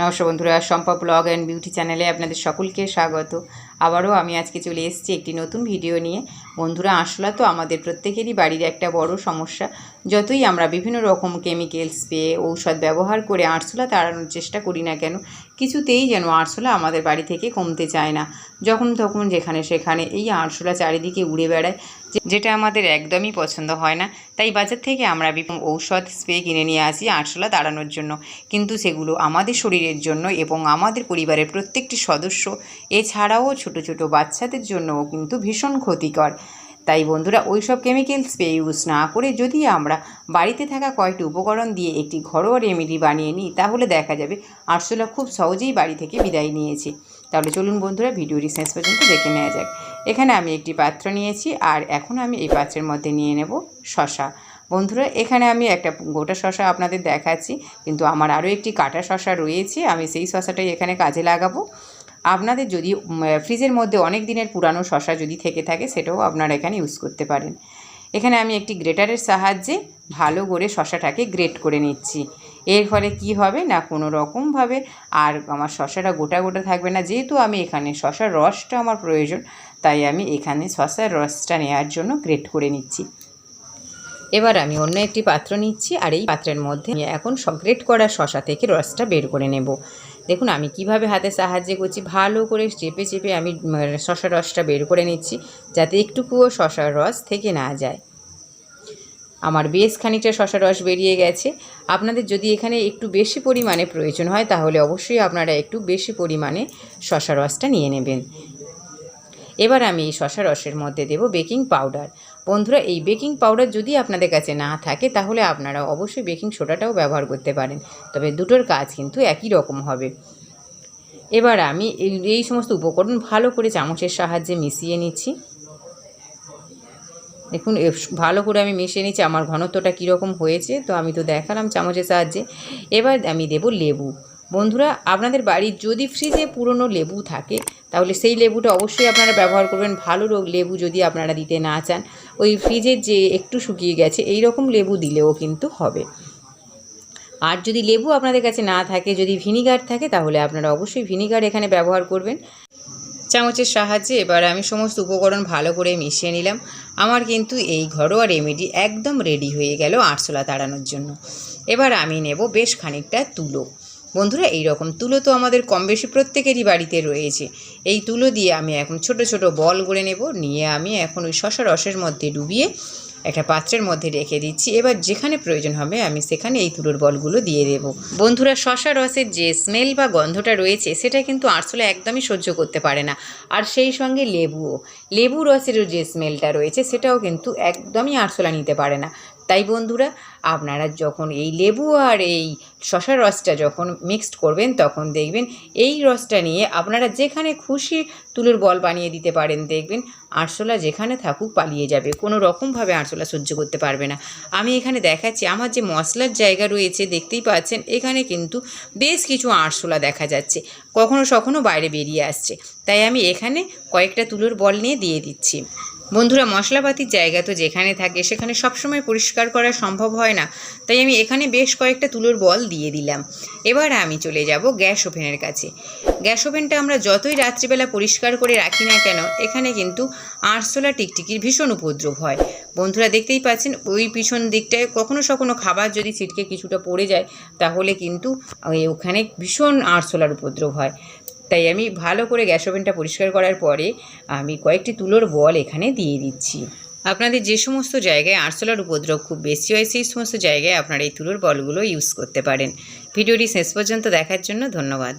নমস্কার বন্ধুরা সম্পা blog and beauty চ্যানেলে আপনাদের সকলকে স্বাগত। আবারও আমি আজকে চলে এসেছি একটি নতুন ভিডিও নিয়ে। বন্ধুরা আরশোলা তো আমাদের প্রত্যেকেরই বাড়ির একটা বড় সমস্যা। যতই আমরা বিভিন্ন রকম কেমিক্যাল স্প্রে ঔষধ ব্যবহার করে আরশোলা তাড়ানোর চেষ্টা করি না কেন, কিছুতেই যেন আরশোলা আমাদের বাড়ি থেকে কমতে চায় না। যখন তখন যেখানে সেখানে এই আরশোলা চারিদিকে উড়ে বেড়ায়, যেটা আমাদের একদমই পছন্দ হয় না। তাই বাজার থেকে আমরা বিভিন্ন ঔষধ স্প্রে কিনে নিয়ে আসি আরশোলা তাড়ানোর জন্য। কিন্তু সেগুলো আমাদের শরীরের জন্য এবং আমাদের পরিবারের প্রত্যেকটি সদস্য, এছাড়াও ছোট ছোট বাচ্চাদের জন্যও কিন্তু ভীষণ ক্ষতিকর। তাই বন্ধুরা ওই সব কেমিক্যাল স্প্রে ইউজ না করে যদি আমরা বাড়িতে থাকা কয়েকটি উপকরণ দিয়ে একটি ঘরোয়া রেমেডি বানিয়ে নিই, তাহলে দেখা যাবে আরশোলা খুব সহজেই বাড়ি থেকে বিদায় নিয়েছে। তাহলে চলুন বন্ধুরা, ভিডিওটি শেষ পর্যন্ত দেখে নেওয়া যাক। এখানে আমি একটি পাত্র নিয়েছি, আর এখন আমি এই পাত্রের মধ্যে নিয়ে নেব শশা। বন্ধুরা, এখানে আমি একটা গোটা শশা আপনাদের দেখাচ্ছি, কিন্তু আমার আরও একটি কাটা শশা রয়েছে, আমি সেই শশাটাই এখানে কাজে লাগাবো। আপনাদের যদি ফ্রিজের মধ্যে অনেক দিনের পুরানো শশা যদি থেকে থাকে, সেটাও আপনারা এখানে ইউজ করতে পারেন। এখানে আমি একটি গ্রেটারের সাহায্যে ভালো করে শশাটাকে গ্রেট করে নিচ্ছি। এর ফলে কি হবে না কোনো রকমভাবে আর আমার শশাটা গোটা গোটা থাকবে না। যেহেতু আমি এখানে শশার রসটা আমার প্রয়োজন, তাই আমি এখানে শশার রসটা নেওয়ার জন্য গ্রেট করে নিচ্ছি। এবার আমি অন্য একটি পাত্র নিচ্ছি আর এই পাত্রের মধ্যে এখন গ্রেট করা শশা থেকে রসটা বের করে নেব। দেখুন, আমি কীভাবে হাতে সাহায্যে করছি, ভালো করে চেপে চেপে আমি শশার রসটা বের করে নিচ্ছি যাতে একটুকুও শশার রস থেকে না যায়। আমার বেশ খানিকটা শশা রস বেরিয়ে গেছে। আপনাদের যদি এখানে একটু বেশি পরিমাণে প্রয়োজন হয়, তাহলে অবশ্যই আপনারা একটু বেশি পরিমাণে শশা রসটা নিয়ে নেবেন। এবার আমি এই শশা রসের মধ্যে দেব বেকিং পাউডার। বন্ধুরা, এই বেকিং পাউডার যদি আপনাদের কাছে না থাকে, তাহলে আপনারা অবশ্যই বেকিং সোডাটাও ব্যবহার করতে পারেন। তবে দুটোর কাজ কিন্তু একই রকম হবে। এবার আমি এই সমস্ত উপকরণ ভালো করে চামচের সাহায্যে মিশিয়ে নিচ্ছি। দেখুন ভালো করে আমি মিশিয়ে নিচ্ছি। আমার ঘনত্বটা কীরকম হয়েছে, তো আমি তো দেখালাম চামচের সাহায্যে। এবার আমি দেব লেবু। বন্ধুরা, আপনাদের বাড়ির যদি ফ্রিজে পুরনো লেবু থাকে, তাহলে সেই লেবুটা অবশ্যই আপনারা ব্যবহার করবেন। ভালো লেবু যদি আপনারা দিতে না চান, ওই ফ্রিজের যে একটু শুকিয়ে গেছে এই রকম লেবু দিলেও কিন্তু হবে। আর যদি লেবু আপনাদের কাছে না থাকে, যদি ভিনিগার থাকে, তাহলে আপনারা অবশ্যই ভিনিগার এখানে ব্যবহার করবেন। চামচের সাহায্যে এবার আমি সমস্ত উপকরণ ভালো করে মিশিয়ে নিলাম। আমার কিন্তু এই ঘরোয়া রেমেডি একদম রেডি হয়ে গেল আরশোলা তাড়ানোর জন্য। এবার আমি নেব বেশ খানিকটা তুলো। বন্ধুরা এই রকম তুলো তো আমাদের কম বেশি প্রত্যেকেরই বাড়িতে রয়েছে। এই তুলো দিয়ে আমি এখন ছোট ছোট বল করে নেব, নিয়ে আমি এখন ওই শশা রসের মধ্যে ডুবিয়ে একটা পাত্রের মধ্যে রেখে দিচ্ছি। এবার যেখানে প্রয়োজন হবে আমি সেখানে এই তুলোর বলগুলো দিয়ে দেব। বন্ধুরা, শশা রসের যে স্মেল বা গন্ধটা রয়েছে, সেটা কিন্তু আরশোলা একদমই সহ্য করতে পারে না। আর সেই সঙ্গে লেবুও। লেবু রসেরও যে স্মেলটা রয়েছে, সেটাও কিন্তু একদমই আরশোলা নিতে পারে না। তাই বন্ধুরা, আপনারা যখন এই লেবু আর এই শশার রসটা যখন মিক্সড করবেন, তখন দেখবেন এই রসটা নিয়ে আপনারা যেখানে খুশি তুলোর বল বানিয়ে দিতে পারেন, দেখবেন আরশোলা যেখানে থাকুক পালিয়ে যাবে। কোনো রকমভাবে আরশোলা সহ্য করতে পারবে না। আমি এখানে দেখাচ্ছি, আমার যে মশলার জায়গা রয়েছে, দেখতেই পাচ্ছেন, এখানে কিন্তু বেশ কিছু আরশোলা দেখা যাচ্ছে। কখনো সখনো বাইরে বেরিয়ে আসছে। তাই আমি এখানে কয়েকটা তুলোর বল নিয়ে দিয়ে দিচ্ছি। বন্ধুরা, মশলাপাতির জায়গা তো যেখানে থাকে, সেখানে সবসময় পরিষ্কার করা সম্ভব হয় না। তাই আমি এখানে বেশ কয়েকটা তুলোর বল দিয়ে দিলাম। এবার আমি চলে যাব গ্যাস ওভেনের কাছে। গ্যাস ওভেনটা আমরা যতই রাত্রিবেলা পরিষ্কার করে রাখি না কেন, এখানে কিন্তু আরশোলা টিকটিকির ভীষণ উপদ্রব হয়। বন্ধুরা, দেখতেই পাচ্ছেন, ওই পিছন দিকটায় কখনো সখনো খাবার যদি ছিটকে কিছুটা পড়ে যায়, তাহলে কিন্তু ওখানে ভীষণ আরশোলার উপদ্রব হয়। তাই আমি ভালো করে গ্যাস ওভেনটা পরিষ্কার করার পরে আমি কয়েকটি তুলোর বল এখানে দিয়ে দিচ্ছি। আপনাদের যে সমস্ত জায়গায় আরশোলার উপদ্রব খুব বেশি হয়, সেই সমস্ত জায়গায় আপনারা এই তুলোর বলগুলো ইউজ করতে পারেন। ভিডিওটি শেষ পর্যন্ত দেখার জন্য ধন্যবাদ।